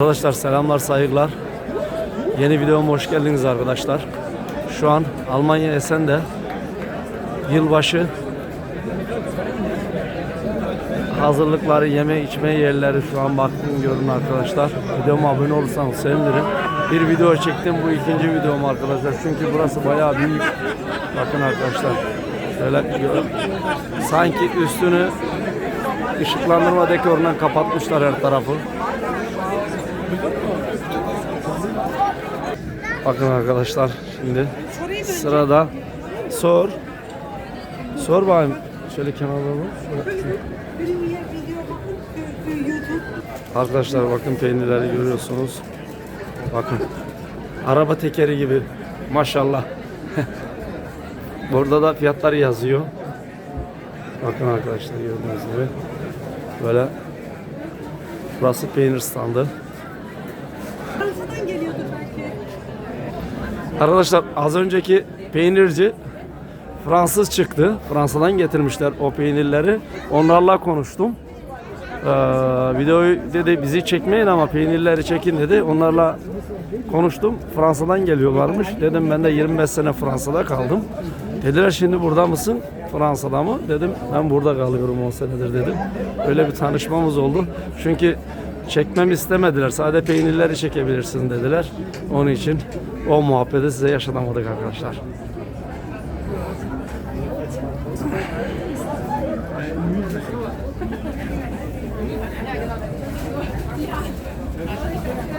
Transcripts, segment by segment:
Arkadaşlar selamlar saygılar. Yeni videoma hoş geldiniz arkadaşlar. Şu an Almanya Esen'de yılbaşı hazırlıkları, yeme içme yerleri şu an baktım görün arkadaşlar. Videoma abone olursanız sevinirim. Bir video çektim bu ikinci videom arkadaşlar. Çünkü burası bayağı büyük. Bakın arkadaşlar. Şöyle görün. Sanki üstünü ışıklandırma dekorundan kapatmışlar her tarafı. Bakın arkadaşlar şimdi sırada sor. Sor bakayım. Şöyle kenara bak. Arkadaşlar bakın peynirleri görüyorsunuz. Bakın. Araba tekeri gibi. Maşallah. Burada da fiyatlar yazıyor. Bakın arkadaşlar gördüğünüz gibi. Böyle Burası peynir standı. Arkadaşlar az önceki peynirci Fransız çıktı. Fransa'dan getirmişler o peynirleri. Onlarla konuştum. Ee, videoyu dedi bizi çekmeyin ama peynirleri çekin dedi. Onlarla konuştum. Fransa'dan geliyorlarmış. Dedim ben de 25 sene Fransa'da kaldım. Dediler şimdi burada mısın? Fransa'da mı? Dedim ben burada kalıyorum 10 senedir dedim. Öyle bir tanışmamız oldu. Çünkü çekmemi istemediler. Sadece peynirleri çekebilirsin dediler. Onun için o muhabbeti size yaşatamadık arkadaşlar.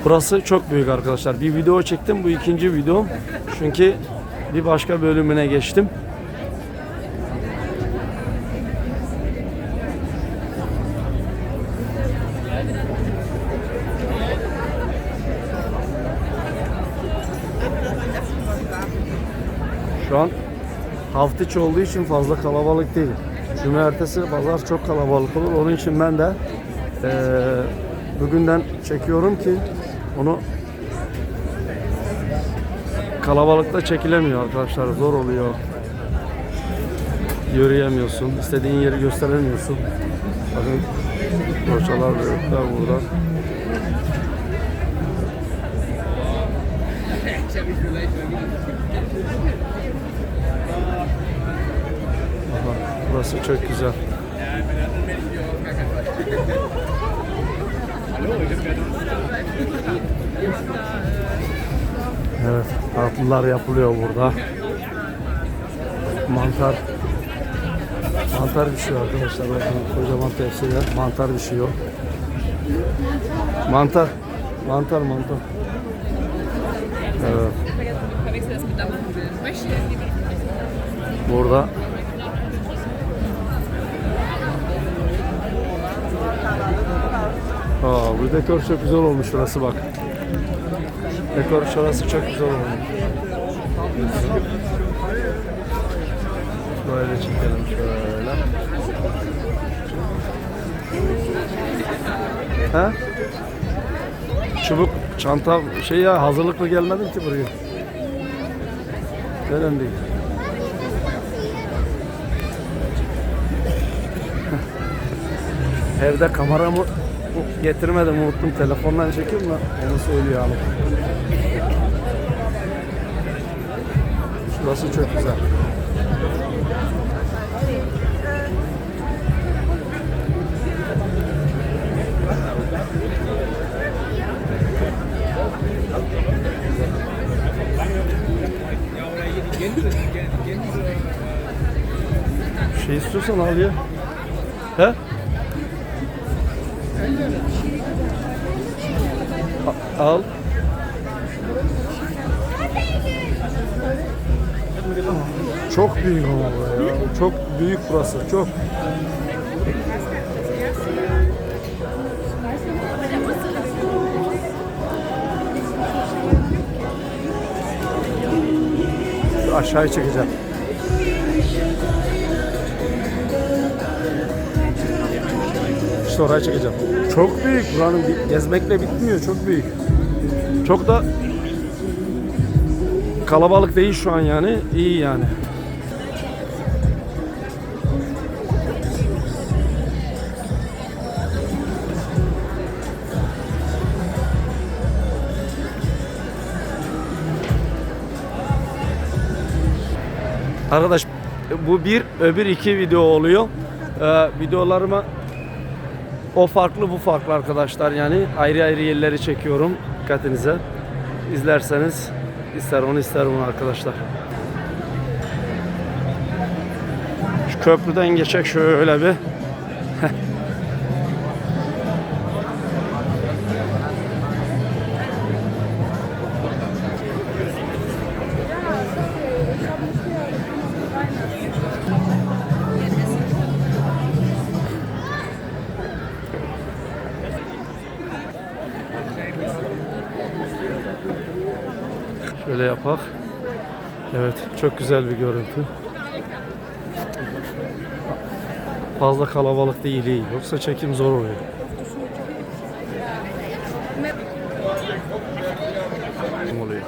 Burası çok büyük arkadaşlar. Bir video çektim. Bu ikinci videom. Çünkü bir başka bölümüne geçtim. Şu an hafta içi olduğu için fazla kalabalık değil. Cumartesi pazar çok kalabalık olur. Onun için ben de eee, bugünden çekiyorum ki onu kalabalıkta çekilemiyor arkadaşlar. Zor oluyor. Yürüyemiyorsun. istediğin yeri gösteremiyorsun. Bakın poğaçalar büyükler burada. Burası çok güzel. Evet, tatlılar yapılıyor burada. Mantar Mantar pişiyor arkadaşlar. Bakın kocaman tepsiler mantar pişiyor. Mantar. Mantar mantar. Evet. Burada Aa, bu dekor çok güzel olmuş burası bak. Dekor şurası çok güzel olmuş. Böyle çekelim şöyle. Ha? Çubuk, çanta, şey ya hazırlıklı gelmedim ki buraya. Önemli değil. Evde kameramı getirmedim unuttum telefondan çekiyorum da onu söylüyor abi. Şurası çok güzel. Şey istiyorsan al ya. He? Al. Çok büyük ama ya. Çok büyük burası. Çok. Aşağıya çekeceğim. İşte oraya çekeceğim. Çok büyük buranın gezmekle bitmiyor. Çok büyük. Çok da kalabalık değil şu an yani. İyi yani. Arkadaş bu bir öbür iki video oluyor. Ee, videolarıma o farklı bu farklı arkadaşlar yani ayrı ayrı yerleri çekiyorum dikkatinize. İzlerseniz ister onu ister bunu arkadaşlar. Şu köprüden geçecek şöyle bir. Şöyle yapak. Evet, çok güzel bir görüntü. Fazla kalabalık değil iyi. Yoksa çekim zor oluyor. oluyor.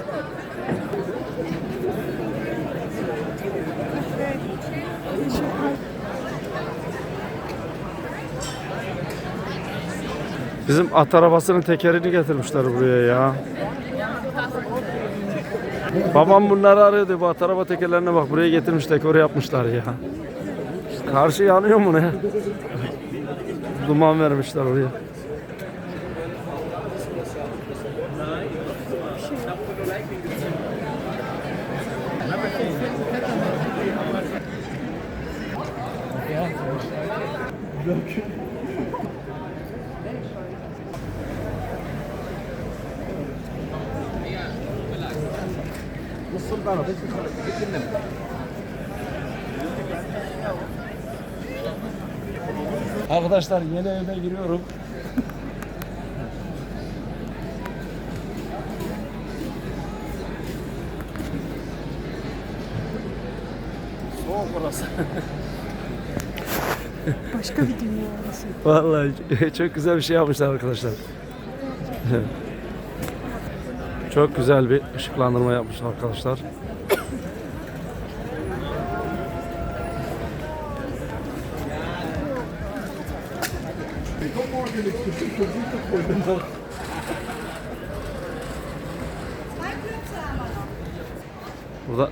Bizim at arabasının tekerini getirmişler buraya ya. Babam bunları arıyordu. Bu at araba tekerlerine bak buraya getirmiş dekor yapmışlar ya. Karşı yanıyor mu ne? Duman vermişler oraya. Arkadaşlar yeni eve giriyorum. Soğuk burası. Başka bir dünya orası. Vallahi çok güzel bir şey yapmışlar arkadaşlar. Çok güzel bir ışıklandırma yapmışlar arkadaşlar. Burada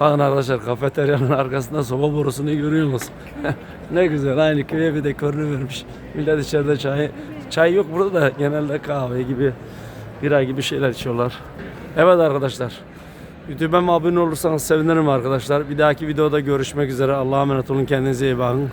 Bakın arkadaşlar kafeteryanın arkasında soba borusunu görüyorsunuz. ne güzel aynı köye bir dekorunu vermiş. Millet içeride çay çay yok burada da genelde kahve gibi bira gibi şeyler içiyorlar. Evet arkadaşlar. YouTube'ma abone olursanız sevinirim arkadaşlar. Bir dahaki videoda görüşmek üzere. Allah'a emanet olun. Kendinize iyi bakın.